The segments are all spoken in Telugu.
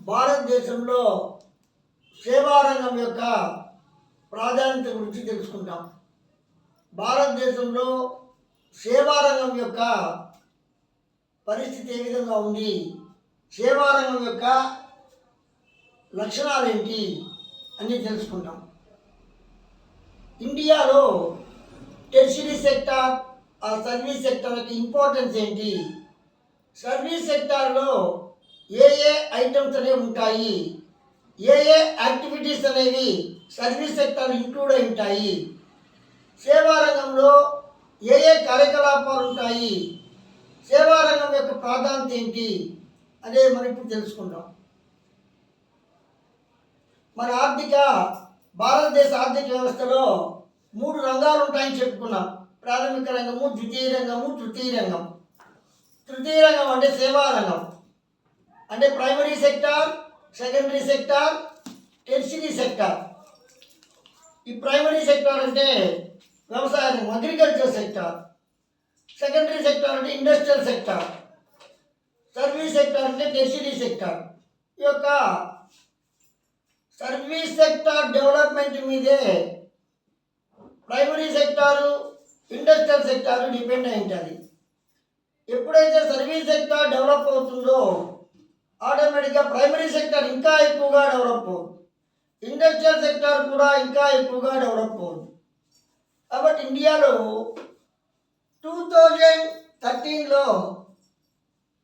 భారతదేశంలో సేవారంగం యొక్క ప్రాధాన్యత గురించి తెలుసుకుంటాం భారతదేశంలో సేవారంగం యొక్క పరిస్థితి ఏ విధంగా ఉంది? సేవారంగం యొక్క లక్షణాలు ఏంటి అని తెలుసుకుంటాం ఇండియాలో టెర్షరీ సెక్టార్ ఆ సర్వీస్ సెక్టార్కి ఇంపార్టెన్స్ ఏంటి? సర్వీస్ సెక్టార్లో ఏ ఏ ఐటమ్స్ అనేవి ఉంటాయి? ఏ ఏ యాక్టివిటీస్ అనేవి సర్వీస్ సెక్టార్ ఇంక్లూడ్ అయి ఉంటాయి? సేవా రంగంలో ఏ ఏ కార్యకలాపాలు ఉంటాయి? సేవా రంగం యొక్క ప్రాధాన్యత ఏంటి? అదే మనం ఇప్పుడు తెలుసుకుందాం. మన ఆర్థిక భారతదేశ ఆర్థిక వ్యవస్థలో మూడు రంగాలు ఉంటాయని చెప్పుకున్నాం. ప్రాథమిక రంగము ద్వితీయ రంగము తృతీయ రంగం తృతీయ రంగం అంటే సేవా రంగం అంటే primary sector secondary sector tertiary sector ఈ ప్రైమరీ సెక్టార్ అంటే వ్యవసాయ రంగం అగ్రికల్చర్ సెక్టార్ సెకండరీ సెక్టార్ అంటే ఇండస్ట్రియల్ సెక్టార్ సర్వీస్ సెక్టార్ అంటే టెర్షరీ సెక్టార్ ఈ యొక్క సర్వీస్ సెక్టార్ డెవలప్మెంట్ మీదే primary sector industrial sector depend అయి ఉంటుంది. ఎప్పుడైతే సర్వీస్ సెక్టార్ డెవలప్ అవుతుందో ఆటోమేటిక్గా ప్రైమరీ సెక్టార్ ఇంకా ఎక్కువగా డెవలప్ అవుతుంది. ఇండస్ట్రియల్ సెక్టార్ కూడా ఇంకా ఎక్కువగా డెవలప్ అవుతుంది. కాబట్టి ఇండియాలో టూ థౌజండ్ థర్టీన్లో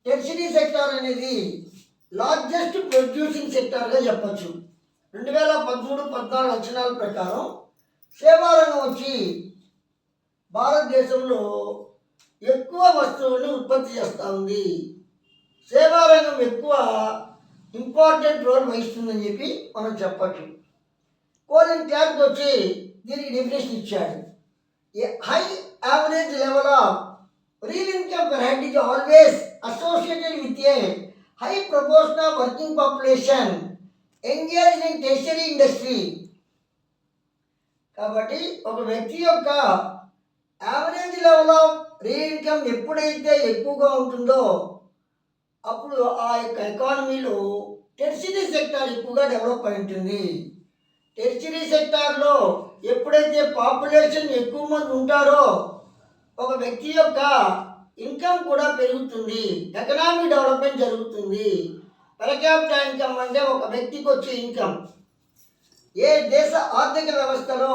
టెర్షరీ సెక్టార్ అనేది లార్జెస్ట్ ప్రొడ్యూసింగ్ సెక్టార్గా చెప్పచ్చు. రెండు వేల పదమూడు పద్నాలుగు అంచనాల ప్రకారం సేవారంగం వచ్చి భారతదేశంలో ఎక్కువ వస్తువులను ఉత్పత్తి చేస్తూ ఉంది సేవారంగం ఎక్కువ ఇంపార్టెంట్ రోల్ వహిస్తుందని చెప్పి మనం చెప్పచ్చు. కోలిన్ క్లార్క్ వచ్చి దీనికి డెఫినేషన్ ఇచ్చాడు. A high average level of real income variety head always associated with a high high working population working population engaged in కాబట్టి ఒక వ్యక్తి యొక్క యావరేజ్ లెవెల్ ఆఫ్ ఇన్కమ్ ఎప్పుడైతే ఎక్కువగా ఉంటుందో అప్పుడు ఆ యొక్క ఎకానమీలో టెర్షరీ సెక్టార్ ఎక్కువగా డెవలప్ అయి ఉంటుంది. టెర్షరీ సెక్టార్లో ఎప్పుడైతే పాపులేషన్ ఎక్కువ మంది ఉంటారో ఒక వ్యక్తి యొక్క ఇన్కమ్ కూడా పెరుగుతుంది. ఎకనామిక్ డెవలప్మెంట్ జరుగుతుంది. పర్ క్యాపిటల్ ఇన్కమ్ అంటే ఒక వ్యక్తికి వచ్చే ఇన్కమ్ ఏ దేశ ఆర్థిక వ్యవస్థలో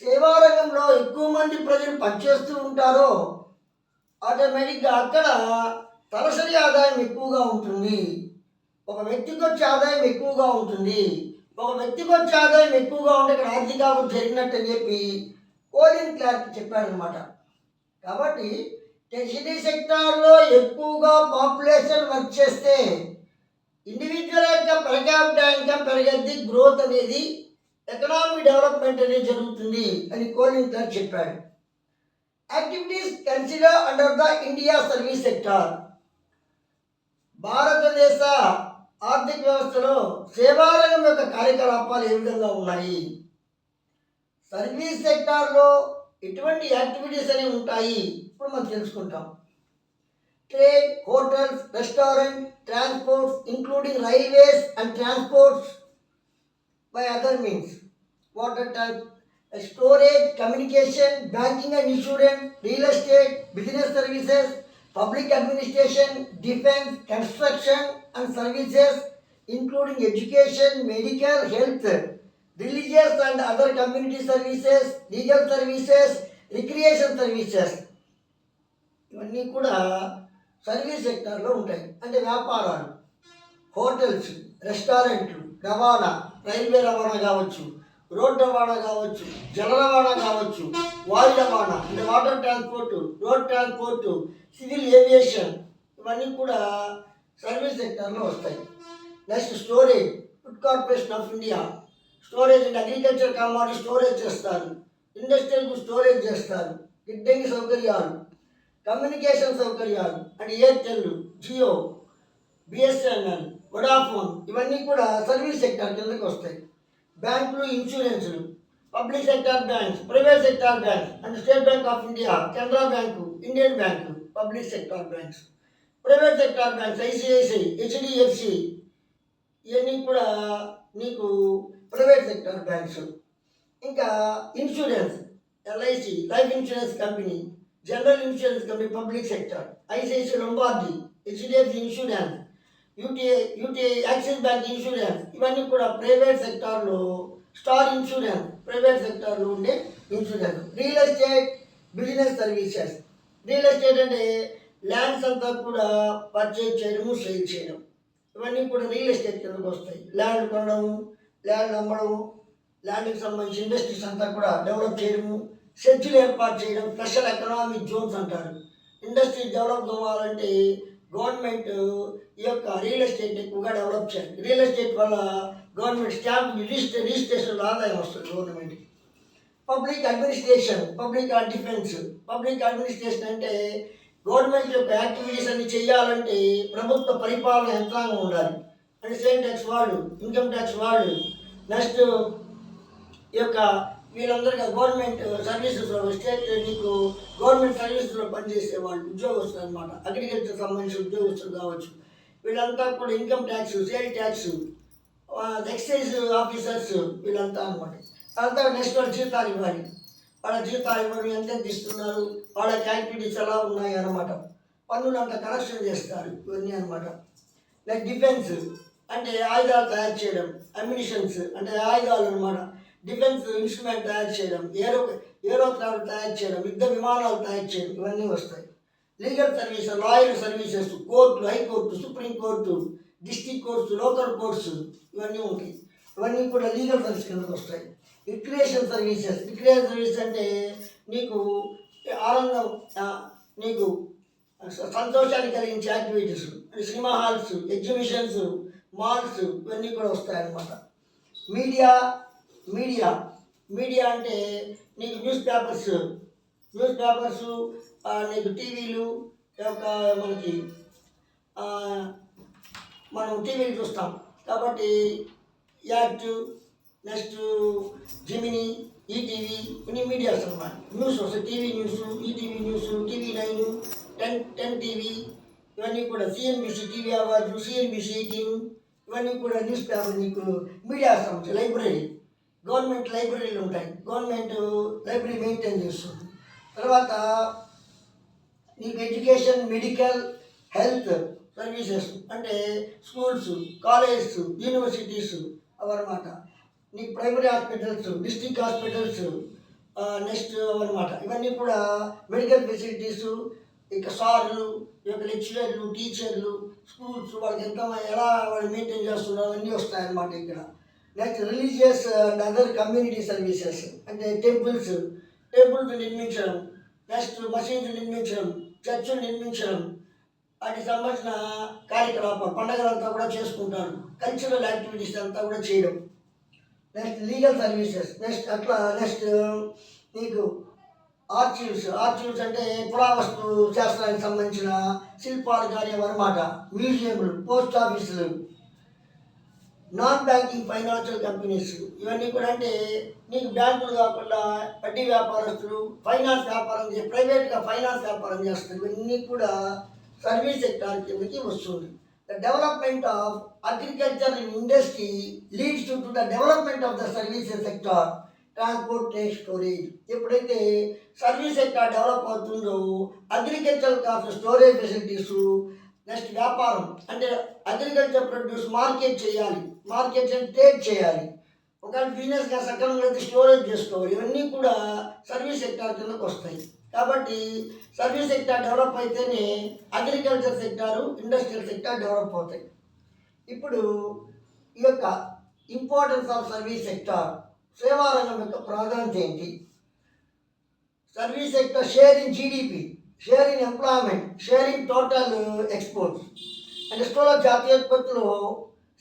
సేవారంగంలో ఎక్కువ మంది ప్రజలు పనిచేస్తూ ఉంటారో ఆటోమేటిక్గా అక్కడ తలసరి ఆదాయం ఎక్కువగా ఉంటుంది. ఒక వ్యక్తికి వచ్చే ఆదాయం ఎక్కువగా ఉంటుంది. ఒక వ్యక్తికి వచ్చే ఆదాయం ఎక్కువగా ఉంటే ఇక్కడ ఆర్థిక జరిగినట్టు అని చెప్పి కోలిన్ క్లార్క్ చెప్పాడనమాట కాబట్టి టెర్షరీ సెక్టార్లో ఎక్కువగా పాపులేషన్ వర్క్ చేస్తే ఇండివిజువల్ యొక్క పర్ ఇన్కమ్ పెరగద్ది గ్రోత్ అనేది ఎకనామిక్ డెవలప్మెంట్ అనేది జరుగుతుంది అని కోలిన్ చెప్పాడు activities consider under the India service sector భారతదేశ ఆర్థిక వ్యవస్థలో సేవారంగం యొక్క కార్యకలాపాలు ఏ విధంగా ఉన్నాయి? సర్వీస్ సెక్టార్లో ఎటువంటి యాక్టివిటీస్ అనేవి ఉంటాయి? ఇప్పుడు మనం తెలుసుకుంటాం. Trade hotels restaurant transports including railways and transports by other means water type storage communication banking and insurance real estate business services public administration defence construction and services including education medical health religious and other community services legal services recreation services ఇవన్నీ కూడా సర్వీస్ సెక్టర్లో ఉంటాయి. అంటే వ్యాపారాలు. హోటల్స్ రెస్టారెంట్లు రవాణా రైల్వే రవాణా కావచ్చు రోడ్ రవాణా కావచ్చు జల రవాణా కావచ్చు వాయు రవాణా అంటే water transport road transport civil aviation ఇవన్నీ కూడా సర్వీస్ సెక్టర్లో వస్తాయి. Next storage food corporation of India. Storage అంటే అగ్రికల్చర్ కామాడి స్టోరేజ్ చేస్తారు. ఇండస్ట్రియల్ స్టోరేజ్ చేస్తారు. గిడ్డంగి సౌకర్యాలు కమ్యూనికేషన్ సౌకర్యాలు అంటే ఎయిర్టెల్ జియో బిఎస్ఎన్ఎల్ వడాఫోన్ ఇవన్నీ కూడా సర్వీస్ సెక్టార్ కిందకి వస్తాయి. బ్యాంకులు ఇన్సూరెన్సులు public sector banks private sector banks and State Bank of India Canara Bank Indian Bank public sector banks private sector banks ICICI HDFC ఇవన్నీ కూడా నీకు ప్రైవేట్ సెక్టార్ బ్యాంక్స్ ఇంకా insurance LIC life insurance company general insurance company public sector ICICI Lombard HDFC insurance UTI UTI Axis Bank insurance ఇవన్నీ కూడా ప్రైవేట్ సెక్టార్లో స్టార్ ఇన్సూరెన్స్ ప్రైవేట్ సెక్టార్లో ఉండే insurance. Real estate business services. Real estate అంటే ల్యాండ్స్ అంతా కూడా పర్చేజ్ చేయడము సేల్ చేయడం. ఇవన్నీ కూడా రియల్ ఎస్టేట్ కిందకు వస్తాయి. ల్యాండ్ కొనడము ల్యాండ్ అమ్మడము ల్యాండ్కి సంబంధించి ఇండస్ట్రీస్ అంతా కూడా డెవలప్ చేయడము సెంచులు ఏర్పాటు చేయడం స్పెషల్ ఎకనామిక్ జోన్స్ అంటారు. ఇండస్ట్రీ డెవలప్ అవ్వాలంటే గవర్నమెంట్ ఈ యొక్క రియల్ ఎస్టేట్ ఎక్కువగా డెవలప్ చేయాలి రియల్ ఎస్టేట్ వల్ల గవర్నమెంట్ స్టాంప్ రిజిస్టర్ రిజిస్ట్రేషన్ ఆదాయం వస్తుంది గవర్నమెంట్కి. Public administration public defence public administration అంటే గవర్నమెంట్ యొక్క యాక్టివిటీస్ అన్ని చేయాలంటే ప్రభుత్వ పరిపాలన యంత్రాంగం ఉండాలి. అంటే సేమ్ ట్యాక్స్ వాళ్ళు ఇన్కమ్ ట్యాక్స్ వాళ్ళు నెక్స్ట్ ఈ యొక్క వీళ్ళందరికీ గవర్నమెంట్ సర్వీసెస్లో స్టేట్ నీకు గవర్నమెంట్ సర్వీసెస్లో పనిచేసే వాళ్ళు ఉద్యోగస్తులు అనమాట అగ్రికల్చర్ సంబంధించిన ఉద్యోగస్తులు కావచ్చు. వీళ్ళంతా కూడా income tax sale tax excise officers వీళ్ళంతా అనమాట. అంతా నెక్స్ట్ వాళ్ళ జీతాలు ఇవ్వాలి. వాళ్ళ జీతాలు ఇవ్వడం ఎంత ఇస్తున్నారు? వాళ్ళ యాక్టివిటీస్ ఎలా ఉన్నాయి అనమాట. పన్నులు అంతా కలెక్షన్ చేస్తారు ఇవన్నీ అనమాట. లైక్ డిఫెన్స్ అంటే ఆయుధాలు తయారు చేయడం అమ్యునిషన్స్ అంటే ఆయుధాలు అనమాట. డిఫెన్స్ ఇన్స్ట్రుమెంట్ తయారు చేయడం ఏరో ఏరోక్రాఫ్ట్ తయారు చేయడం యుద్ధ విమానాలు తయారు చేయడం ఇవన్నీ వస్తాయి. లీగల్ సర్వీస్ లాయర్ సర్వీసెస్ కోర్టులు high court supreme court district courts local courts ఇవన్నీ ఉంటాయి. ఇవన్నీ కూడా లీగల్ సర్వీస్ కిందకు వస్తాయి. రిక్రియేషన్ సర్వీసెస్ రిక్రియేషన్ సర్వీస్ అంటే నీకు ఆనందం నీకు స- సంతోషాన్ని కలిగించే activities cinema halls exhibitions malls ఇవన్నీ కూడా వస్తాయన్నమాట. మీడియా మీడియా మీడియా అంటే నీకు న్యూస్ పేపర్స్ న్యూస్ పేపర్స్ నీకు టీవీలు యొక్క మనకి ఆ, మనం టీవీలు చూస్తాం. కాబట్టి యాక్ట్ నెక్స్ట్ జిమిని ఈటీవీ ఇన్ని మీడియాస్ అన్నమాట. న్యూస్ వస్తాయి. TV news ETV news TV nine ten ten TV ఇవన్నీ కూడా CNBC TV award CNBC eighteen ఇవన్నీ కూడా న్యూస్ పేపర్ నీకు మీడియా సంబంధించి లైబ్రరీ గవర్నమెంట్ లైబ్రరీలు ఉంటాయి. గవర్నమెంట్ లైబ్రరీ మెయింటైన్ చేస్తుంది. తర్వాత నీకు ఎడ్యుకేషన్ మెడికల్ హెల్త్ సర్వీసెస్ అంటే స్కూల్స్ కాలేజెస్ యూనివర్సిటీస్ అవన్నమాట. నీకు primary hospitals district hospitals next అవన్నమాట. ఇవన్నీ కూడా మెడికల్ ఫెసిలిటీస్ ఇక సార్లు ఈ యొక్క లెక్చరర్లు టీచర్లు స్కూల్స్ వాళ్ళకి ఎంత ఎలా వాళ్ళు మెయింటైన్ చేస్తున్నారు అన్నీ వస్తాయన్నమాట ఇక్కడ. Next religious and other community services అంటే టెంపుల్స్ టెంపుల్స్ నిర్మించడం నెక్స్ట్ మసీదు నిర్మించడం చర్చిలు నిర్మించడం వాటికి సంబంధించిన కార్యకలాపాలు పండగలంతా కూడా చేసుకుంటారు. కల్చరల్ యాక్టివిటీస్ అంతా కూడా చేయడం. నెక్స్ట్ లీగల్ సర్వీసెస్ నెక్స్ట్ అట్లా నెక్స్ట్ నీకు ఆర్చివ్స్ ఆర్చివ్స్ అంటే పురావస్తు శాస్త్రానికి సంబంధించిన శిల్పాలు కార్యం అన్నమాట. మ్యూజియంలు పోస్ట్ ఆఫీసులు నాన్ బ్యాంకింగ్ ఫైనాన్షియల్ కంపెనీస్ ఇవన్నీ కూడా అంటే నీకు బ్యాంకులు కాకుండా వడ్డీ వ్యాపారస్తులు ఫైనాన్స్ వ్యాపారం చే ప్రైవేట్గా ఫైనాన్స్ వ్యాపారం చేస్తారు. ఇవన్నీ కూడా సర్వీస్ సెక్టార్ కిందకి వస్తుంది. The development of agriculture and industry leads to the development of the services sector transport trade storage ఎప్పుడైతే సర్వీస్ సెక్టార్ డెవలప్ అవుతుందో agriculture cost storage facilities next వ్యాపారం. అంటే అగ్రికల్చర్ ప్రొడ్యూస్ మార్కెట్ చేయాలి. మార్కెట్ అంటే ట్రేడ్ చేయాలి. ఒకవేళ బిజినెస్గా సక్రమంగా అయితే స్టోరేజ్ చేసుకోవాలి. ఇవన్నీ కూడా సర్వీస్ సెక్టార్ కిందకు వస్తాయి. కాబట్టి సర్వీస్ సెక్టార్ డెవలప్ అయితేనే agriculture sector industrial sector develop అవుతాయి. ఇప్పుడు ఈ యొక్క ఇంపార్టెన్స్ ఆఫ్ సర్వీస్ సెక్టార్ సేవారంగం యొక్క ప్రాధాన్యత ఏంటి? Service sector share in GDP share in employment share in total exports అంటే స్థూల జాతీయ ఉత్పత్తిలో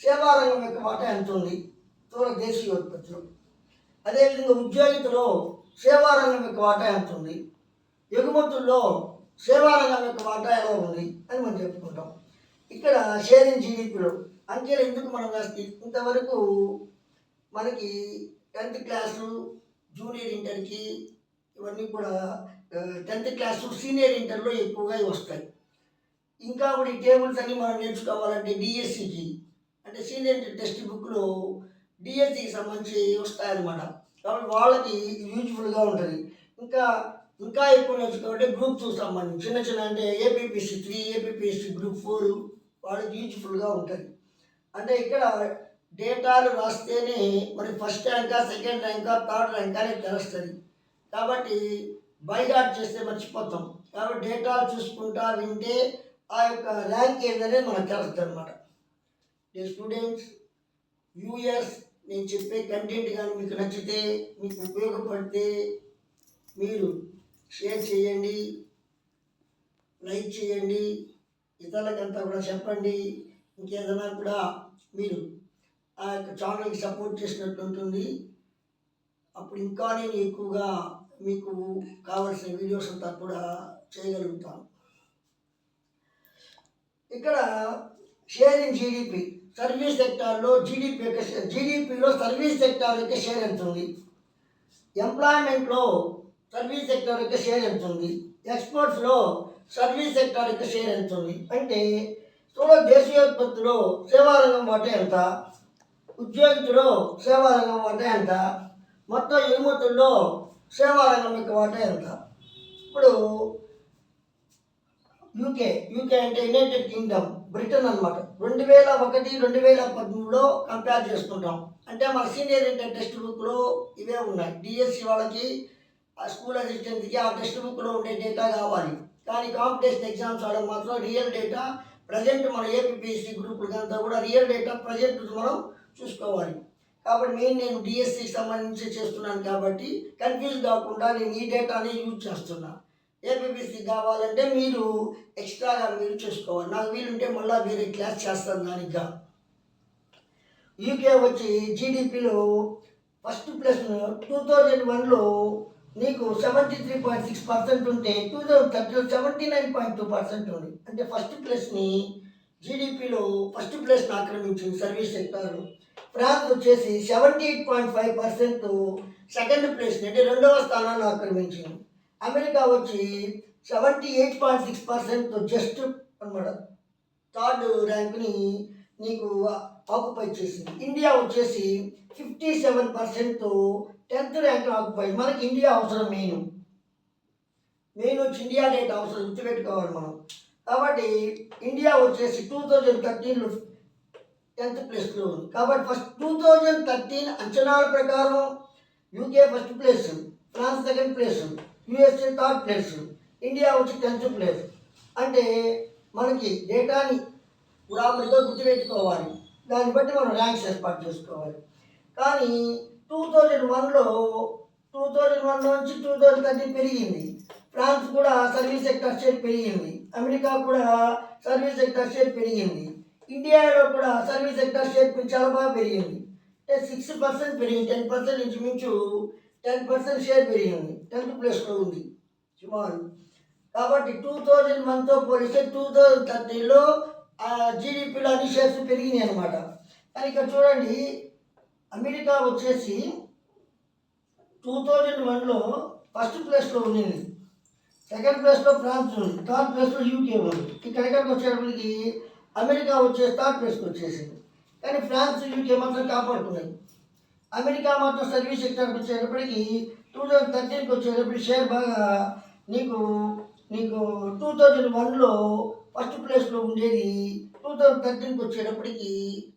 సేవారంగం యొక్క వాటా ఎంత ఉంది? స్థూల దేశీయ ఉత్పత్తులు అదేవిధంగా ఉద్యోగితలో సేవారంగం యొక్క వాటా ఎంత ఉంది? ఎగుమతుల్లో సేవారంగం యొక్క వాటా ఎలా ఉంది? అని మనం చెప్పుకుంటాం. ఇక్కడ షేరింగ్ జీడిపిలో అంకెలు ఎందుకు మనం వేస్తే ఇంతవరకు మనకి టెన్త్ క్లాసు జూనియర్ ఇంటర్కి ఇవన్నీ కూడా టెన్త్ క్లాసు సీనియర్ ఇంటర్లో ఎక్కువగా వస్తాయి. ఇంకా కూడా ఈ టేబుల్స్ అన్ని మనం నేర్చుకోవాలంటే డిఎస్సికి అంటే సీనియర్ టెక్స్ట్ బుక్లో డిఎస్సికి సంబంధించి వస్తాయన్నమాట. కాబట్టి వాళ్ళకి యూజ్ఫుల్గా ఉంటుంది. ఇంకా ఇంకా ఎక్కువ నేర్చుకోవాలంటే గ్రూప్ టూ సంబంధించి చిన్న చిన్న అంటే APPSC three APPSC group four వాళ్ళకి యూజ్ఫుల్గా ఉంటుంది. అంటే ఇక్కడ డేటాలు రాస్తేనే మరి ఫస్ట్ ర్యాంకా సెకండ్ ర్యాంకా థర్డ్ ర్యాంక్ అనేది తెలుస్తుంది. కాబట్టి బైగాట్ చేస్తే మర్చిపోతాం. కాబట్టి డేటాలు చూసుకుంటా వింటే ఆ యొక్క ర్యాంక్ ఏదనే మనకు తెలుస్తుంది అనమాట స్టూడెంట్స్ యూఎస్ నేను చెప్పే కంటెంట్ కానీ మీకు నచ్చితే మీకు ఉపయోగపడితే మీరు షేర్ చేయండి లైక్ చేయండి ఇతరులకంతా కూడా చెప్పండి. ఇంకేదైనా కూడా మీరు ఆ యొక్క ఛానల్కి సపోర్ట్ చేసినట్టు ఉంటుంది. అప్పుడు ఇంకా నేను ఎక్కువగా మీకు కావలసిన వీడియోస్ అంతా కూడా చేయగలుగుతాను ఇక్కడ షేరింగ్ జీడిపి సర్వీస్ సెక్టార్లో జీడిపి యొక్క జీడిపిలో సర్వీస్ సెక్టార్ యొక్క షేర్ ఎంత ఉంది? ఎంప్లాయ్మెంట్లో సర్వీస్ సెక్టార్ యొక్క షేర్ ఎంత ఉంది? ఎక్స్పోర్ట్స్లో సర్వీస్ సెక్టార్ యొక్క షేర్ ఎంత ఉంది? అంటే స్థూల దేశీయోత్పత్తిలో సేవారంగం వాటే ఎంత? ఉద్యోగితులో సేవారంగం వాటే ఎంత? మొత్తం ఎగుమతుల్లో సేవారంగం యొక్క వాటా ఎంత ఇప్పుడు యూకే యూకే అంటే యునైటెడ్ కింగ్డమ్ బ్రిటన్ అన్నమాట. రెండు వేల ఒకటి రెండు వేల పదమూడులో కంపేర్ చేసుకుంటాం. అంటే మన సీనియర్ ఇంటర్ టెక్స్ట్ బుక్లో ఇవే ఉన్నాయి. డిఎస్సి వాళ్ళకి ఆ స్కూల్ అసిస్టెంట్కి ఆ టెక్స్ట్ బుక్లో ఉండే డేటా కావాలి. కానీ కాంపిటేషన్ ఎగ్జామ్స్ వాళ్ళకి మాత్రం రియల్ డేటా ప్రజెంట్ మన ఏపీపీఎస్సీ గ్రూపులకి అంతా కూడా రియల్ డేటా ప్రజెంట్ మనం చూసుకోవాలి. కాబట్టి మెయిన్ నేను డిఎస్సికి సంబంధించి చేస్తున్నాను కాబట్టి కన్ఫ్యూజ్ కాకుండా నేను ఈ డేటాని యూజ్ చేస్తున్నా. ఏపీపీసీ కావాలంటే మీరు ఎక్స్ట్రాగా మీరు చేసుకోవాలి. నాకు వీలుంటే మళ్ళీ వేరే క్లాస్ చేస్తాను దానిగా యూకే వచ్చి జీడిపిలో ఫస్ట్ ప్లస్ టూ థౌజండ్ వన్లో నీకు seventy three point six percent ఉంటే two thousand థర్టీలో seventy nine point two percent ఉంది. అంటే ఫస్ట్ ప్లేస్ని జీడిపిలో ఫస్ట్ ప్లేస్ని ఆక్రమించింది సర్వీస్ సెక్టార్లో ఫ్రాన్స్ వచ్చేసి seventy eight point five percent second place అంటే రెండవ స్థానాన్ని ఆక్రమించింది. అమెరికా వచ్చి seventy eight point six percent just అనమాట థర్డ్ ర్యాంక్ని నీకు ఆక్యుపై చేసింది. ఇండియా వచ్చేసి fifty seven percent tenth rank occupy మనకి ఇండియా అవసరం మెయిన్. మెయిన్ వచ్చి ఇండియా డేట్ అవసరం గుర్తుపెట్టుకోవాలి మనం. కాబట్టి ఇండియా వచ్చేసి టూ థౌజండ్ థర్టీన్లో టెన్త్ ప్లేస్లో ఉంది. కాబట్టి ఫస్ట్ టూ థౌజండ్ థర్టీన్ అంచనాల ప్రకారం UK first place France second place USA third place India వచ్చి టెన్త్ ప్లేస్ అంటే మనకి డేటాని ఉదాహరణగా గుర్తుపెట్టుకోవాలి. దాన్ని బట్టి మనం ర్యాంక్స్ ఏర్పాటు చేసుకోవాలి. కానీ టూ థౌజండ్ వన్లో టూ థౌజండ్ వన్ నుంచి టూ థౌజండ్ థర్టీన్ పెరిగింది. ఫ్రాన్స్ కూడా సర్వీస్ సెక్టర్ షేర్ పెరిగింది. అమెరికా కూడా సర్వీస్ సెక్టర్ షేర్ పెరిగింది. ఇండియాలో కూడా సర్వీస్ సెక్టర్ షేర్ చాలా బాగా పెరిగింది. అంటే సిక్స్ పర్సెంట్ పెరిగింది టెన్ పర్సెంట్ నుంచి మించు టెన్ పర్సెంట్ షేర్ పెరిగింది టెన్త్ ప్లేస్లో ఉంది. సుమారు. కాబట్టి టూ థౌజండ్ వన్తో పోలిస్తే టూ థౌజండ్ థర్టీలో జీడిపిలో అన్ని షేర్స్ పెరిగినాయి అనమాట కానీ ఇక్కడ చూడండి అమెరికా వచ్చేసి టూ థౌజండ్ వన్లో ఫస్ట్ ప్లేస్లో ఉండింది సెకండ్ ప్లేస్లో ఫ్రాన్స్ ఉంది. థర్డ్ ప్లేస్లో యూకే ఉంది. ఇక్కడికి వచ్చేటప్పటికి అమెరికా వచ్చే థర్డ్ ప్లేస్కి వచ్చేసింది. కానీ ఫ్రాన్స్ యూకే మాత్రం కాపాడుతున్నాయి అమెరికా మాత్రం సర్వీస్ సెక్టర్కి వచ్చేటప్పటికి టూ థౌజండ్ థర్టీన్కి వచ్చేటప్పటికి షేర్ బాగా నీకు నీకు టూ థౌజండ్ వన్లో ఫస్ట్ ప్లేస్లో ఉండేది టూ థౌజండ్ థర్టీన్కి వచ్చేటప్పటికి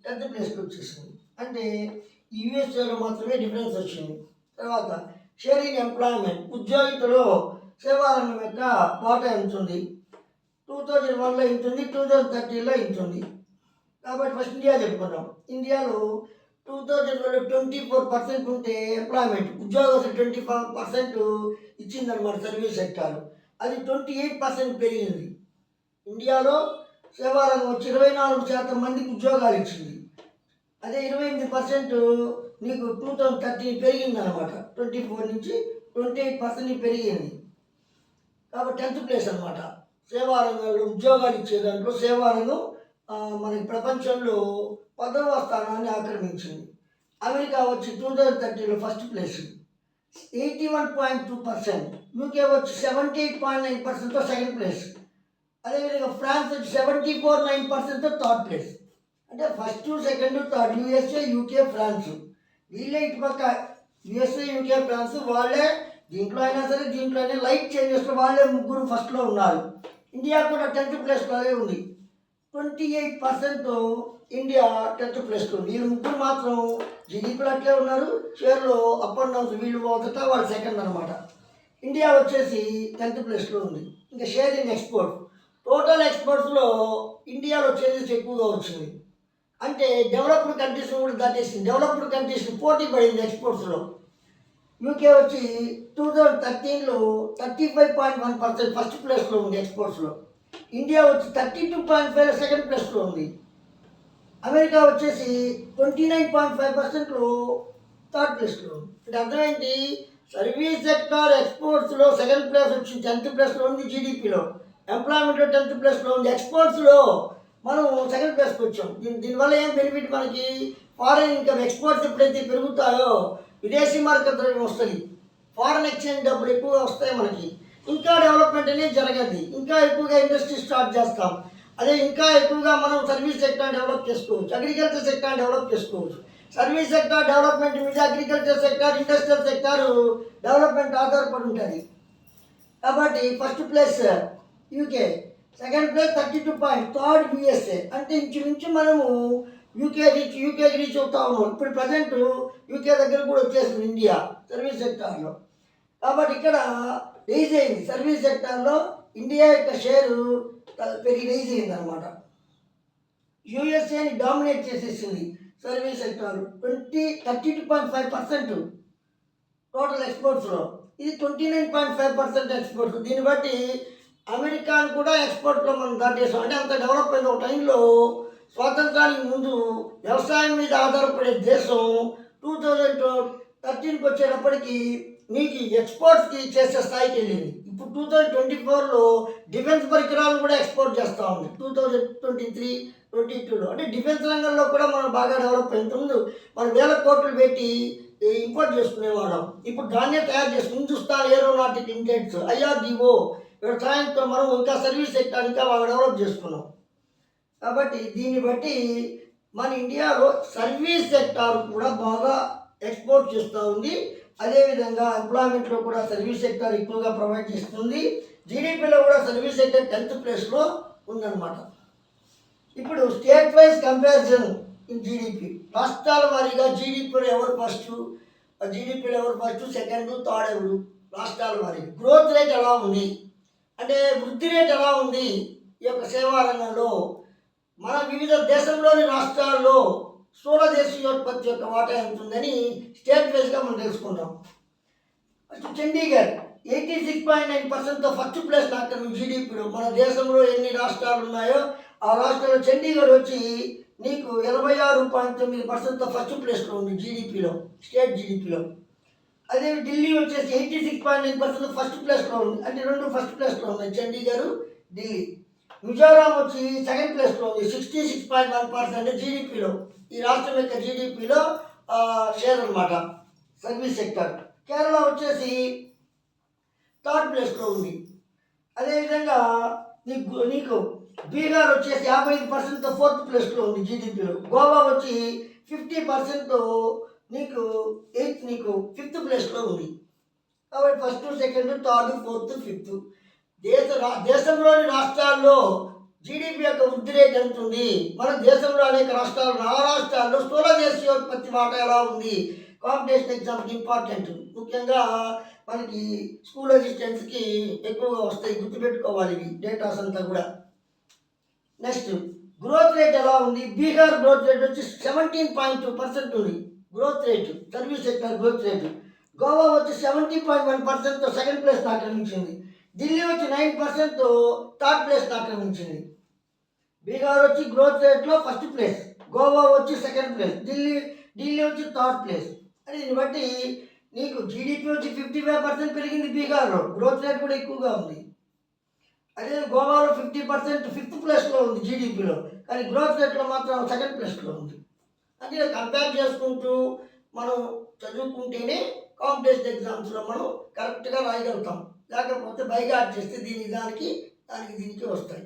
టెన్త్ ప్లేస్కి వచ్చేసింది. అంటే యూఎస్ఏలో మాత్రమే డిఫరెన్స్ వచ్చింది. తర్వాత షేరింగ్ ఎంప్లాయ్మెంట్ ఉద్యోగితలో సేవారంగం యొక్క కోట ఎంత ఉంది? టూ థౌజండ్ వన్లో ఇంత ఉంది టూ థౌజండ్ థర్టీన్లో ఇంతుంది. కాబట్టి ఫస్ట్ ఇండియా చెప్పుకుందాం. ఇండియాలో టూ థౌజండ్ వన్లో ట్వంటీ ఫోర్ పర్సెంట్ ఉంటే ఎంప్లాయ్మెంట్ ఉద్యోగస్తులు ట్వంటీ ఫైవ్ పర్సెంట్ ఇచ్చిందనమాట సర్వీస్ సెక్టార్ అది ట్వంటీ ఎయిట్ పర్సెంట్ పెరిగింది. ఇండియాలో సేవారంగం వచ్చి ఇరవై నాలుగు శాతం మందికి ఉద్యోగాలు ఇచ్చింది. అదే ఇరవై ఎనిమిది పర్సెంట్ నీకు టూ థౌజండ్ థర్టీన్ పెరిగింది అనమాట ట్వంటీ ఫోర్ నుంచి ట్వంటీ ఎయిట్ పర్సెంట్ పెరిగింది. కాబట్టి టెన్త్ ప్లేస్ అనమాట సేవారంగంలో ఉద్యోగాలు ఇచ్చే దాంట్లో సేవారంగం మనకి ప్రపంచంలో పదవ స్థానాన్ని ఆక్రమించింది. అమెరికా వచ్చి two thousand థర్టీలో first place eighty one point two percent UK వచ్చి సెవెంటీ ఎయిట్ పాయింట్ నైన్ పర్సెంట్తో సెకండ్ ప్లేస్ అదేవిధంగా ఫ్రాన్స్ వచ్చి seventy four nine percent third place అంటే first second third USA UK France వీళ్ళే ఇటు పక్క యూఎస్ఏ యూకే ఫ్రాన్స్ వాళ్ళే దీంట్లో అయినా సరే దీంట్లో అయినా లైట్ చేంజెస్లో వాళ్ళే ముగ్గురు ఫస్ట్లో ఉన్నారు. ఇండియా కూడా టెన్త్ ప్లేస్లోనే ఉంది. Twenty eight percent India tenth ప్లేస్లో ఉంది. వీళ్ళు ముగ్గురు మాత్రం జీడీపీలో అట్లే ఉన్నారు. షేర్లో అప్ అండ్ డౌన్స్ వీళ్ళు మొదట వాళ్ళు సెకండ్ అనమాట ఇండియా వచ్చేసి టెన్త్ ప్లేస్లో ఉంది. ఇంకా షేర్ ఇన్ ఎక్స్పోర్ట్ టోటల్ ఎక్స్పోర్ట్స్లో ఇండియాలో చేంజెస్ ఎక్కువగా వచ్చింది. అంటే డెవలప్డ్ కంట్రీస్ కూడా దాటేసింది. డెవలప్డ్ కంట్రీస్ పోటీ పడింది ఎక్స్పోర్ట్స్లో యూకే వచ్చి two thousand థర్టీన్లో thirty five point one percent first ప్లేస్లో ఉంది ఎక్స్పోర్ట్స్లో ఇండియా వచ్చి thirty two point five second ప్లేస్లో ఉంది. అమెరికా వచ్చేసి ట్వంటీ నైన్ పాయింట్ ఫైవ్ పర్సెంట్లో థర్డ్ ప్లేస్లో ఉంది. అంటే అర్థమేంటి సర్వీస్ సెక్టార్ ఎక్స్పోర్ట్స్లో సెకండ్ ప్లేస్ వచ్చి టెన్త్ ప్లేస్లో ఉంది జీడిపిలో ఎంప్లాయ్మెంట్లో టెన్త్ ప్లేస్లో ఉంది ఎక్స్పోర్ట్స్లో మనం సెకండ్ ప్లేస్కి వచ్చాం. దీని దీనివల్ల ఏం బెనిఫిట్ మనకి? ఫారెన్ ఇన్కమ్ ఎక్స్పోర్ట్స్ ఎప్పుడైతే పెరుగుతాయో విదేశీ మార్కెట్ ద్రవ్యం వస్తుంది ఫారెన్ ఎక్స్చేంజ్ డబ్బులు ఎక్కువగా వస్తాయి మనకి. ఇంకా డెవలప్మెంట్ అనేది జరగదు. ఇంకా ఎక్కువగా ఇండస్ట్రీ స్టార్ట్ చేస్తాం. అదే ఇంకా ఎక్కువగా మనం సర్వీస్ సెక్టర్ డెవలప్ చేసుకోవచ్చు. అగ్రికల్చర్ సెక్టర్ డెవలప్ చేసుకోవచ్చు. సర్వీస్ సెక్టర్ డెవలప్మెంట్ మీద agriculture sector industrial sector development ఆధారపడి ఉంటుంది. కాబట్టి first place UK second place thirty two point third USA అంటే ఇంచుమించు మనము యూకే రీచ్ యూకేకి రీచ్ అవుతా ఉన్నాం. ఇప్పుడు ప్రజెంట్ యూకే దగ్గర కూడా వచ్చేసింది ఇండియా సర్వీస్ సెక్టార్లో కాబట్టి ఇక్కడ రైజ్ అయింది. సర్వీస్ సెక్టార్లో ఇండియా యొక్క షేరు పెరిగి రైజ్ అయింది అనమాట యూఎస్ఏని డామినేట్ చేసేసింది service sector twenty thirty two point five percent total ఎక్స్పోర్ట్స్లో ఇది twenty nine point five percent exports దీన్ని బట్టి అమెరికాను కూడా ఎక్స్పోర్ట్లో మనం దాటేసాం. అంటే అంత డెవలప్ అయిన ఒక టైంలో స్వాతంత్రానికి ముందు వ్యవసాయం మీద ఆధారపడే దేశం టూ థౌజండ్ థర్టీన్కి వచ్చేటప్పటికి మీకు ఎక్స్పోర్ట్స్కి చేసే స్థాయికి వెళ్ళింది. ఇప్పుడు టూ థౌజండ్ ట్వంటీ ఫోర్లో డిఫెన్స్ పరికరాలు కూడా ఎక్స్పోర్ట్ చేస్తూ ఉంది. Two thousand twenty three twenty టూలో అంటే డిఫెన్స్ రంగంలో కూడా మనం బాగా డెవలప్ అయింది మనం వేల కోట్లు పెట్టి ఇంపోర్ట్ చేసుకునేవాళ్ళం. ఇప్పుడు దాన్నే తయారు చేసుకుని హిందుస్థాన్ ఏరోనాటిక్ లిమిటెడ్స్ ఐఆర్డిఓ వ్యవసాయంతో మనం ఇంకా సర్వీస్ సెక్టర్ ఇంకా బాగా డెవలప్ చేసుకున్నాం. కాబట్టి దీన్ని బట్టి మన ఇండియాలో సర్వీస్ సెక్టార్ కూడా బాగా ఎక్స్పోర్ట్ చేస్తూ ఉంది. అదేవిధంగా ఎంప్లాయ్మెంట్లో కూడా సర్వీస్ సెక్టార్ ఎక్కువగా ప్రొవైడ్ చేస్తుంది. జీడిపిలో కూడా సర్వీస్ సెక్టర్ టెన్త్ ప్లేస్లో ఉందన్నమాట. ఇప్పుడు state wise comparison in GDP. రాష్ట్రాల వారీగా జీడిపిలో ఎవరు ఫస్ట్? జీడిపిలో ఎవరు ఫస్ట్? సెకండ్ థర్డ్ ఎవరు? రాష్ట్రాల వారీగా గ్రోత్ రేట్ ఎలా ఉంది? అంటే వృద్ధి రేట్ ఎలా ఉంది? ఈ యొక్క సేవా రంగంలో మన వివిధ దేశంలోని రాష్ట్రాల్లో స్థూల దేశీయోత్పత్తి యొక్క వాటా ఎంత ఉందని స్టేట్ వైజ్గా మనం తెలుసుకుంటాం Chandigarh eighty six point nine పర్సెంట్తో first place ఆక్రమించి జీడిపిలో మన దేశంలో ఎన్ని రాష్ట్రాలు ఉన్నాయో ఆ రాష్ట్రంలో చండీగఢ్ వచ్చి నీకు ఎనభై ఆరు పాయింట్ తొమ్మిది పర్సెంట్తో ఫస్ట్ ప్లేస్లో ఉంది జీడిపిలో స్టేట్ జీడిపిలో అదే ఢిల్లీ వచ్చేసి eighty six point nine percent first ప్లేస్లో ఉంది అంటే రెండు ఫస్ట్ ప్లేస్లో ఉన్నాయి చండీగఢ్ ఢిల్లీ. మిజోరాం వచ్చి సెకండ్ ప్లేస్లో ఉంది. Sixty six point one percent జీడిపిలో ఈ రాష్ట్రం యొక్క జీడిపిలో షేర్ అనమాట సర్వీస్ సెక్టర్ కేరళ వచ్చేసి థర్డ్ ప్లేస్లో ఉంది. అదేవిధంగా నీకు నీకు బీహార్ వచ్చేసి యాభై ఐదు పర్సెంట్తో ఫోర్త్ ప్లేస్లో ఉంది జీడిపిలో గోవా వచ్చి ఫిఫ్టీ పర్సెంట్ నీకు ఎయిత్ నీకు ఫిఫ్త్ ప్లేస్లో ఉంది. కాబట్టి first second third fourth fifth దేశ రా- దేశంలోని రాష్ట్రాల్లో జీడిపి యొక్క వృద్ధి రేట్ ఎంత ఉంది? మన దేశంలో అనేక రాష్ట్రాలు నా రాష్ట్రాల్లో స్థూల దేశీయోత్పత్తి వాటా ఎలా ఉంది? కాంపిటీషన్ ఎగ్జామ్కి ఇంపార్టెంట్. ముఖ్యంగా మనకి స్కూల్ అసిస్టెంట్స్కి ఎక్కువగా వస్తాయి గుర్తుపెట్టుకోవాలి ఇవి డేటాస్ అంతా కూడా. నెక్స్ట్ గ్రోత్ రేట్ ఎలా ఉంది? బీహార్ గ్రోత్ రేట్ వచ్చి సెవెంటీన్ పాయింట్ టూ పర్సెంట్ ఉంది. Growth rate service sector growth rate. Goa వచ్చి సెవెంటీ పాయింట్ వన్ పర్సెంట్తో సెకండ్ ప్లేస్ ఆక్రమించింది ఢిల్లీ వచ్చి నైన్ పర్సెంట్ థర్డ్ ప్లేస్ ఆక్రమించింది బీహార్ వచ్చి గ్రోత్ రేట్లో ఫస్ట్ ప్లేస్. గోవా వచ్చి సెకండ్ ప్లేస్. ఢిల్లీ ఢిల్లీ వచ్చి థర్డ్ ప్లేస్. అని దీన్ని బట్టి నీకు జీడిపి వచ్చి ఫిఫ్టీ ఫైవ్ పర్సెంట్ పెరిగింది బీహార్లో. గ్రోత్ రేట్ కూడా ఎక్కువగా ఉంది. అదే గోవాలో ఫిఫ్టీ పర్సెంట్ ఫిఫ్త్ ప్లేస్లో ఉంది జీడిపిలో కానీ గ్రోత్ రేట్లో మాత్రం సెకండ్ ప్లేస్లో ఉంది. అంటే కంపేర్ చేసుకుంటూ మనం చదువుకుంటేనే కాంపిటేషన్ ఎగ్జామ్స్లో మనం కరెక్ట్గా రాయగలుగుతాం. లేకపోతే బైగాట్ చేస్తే దీని దానికి దానికి దీనికి వస్తాయి.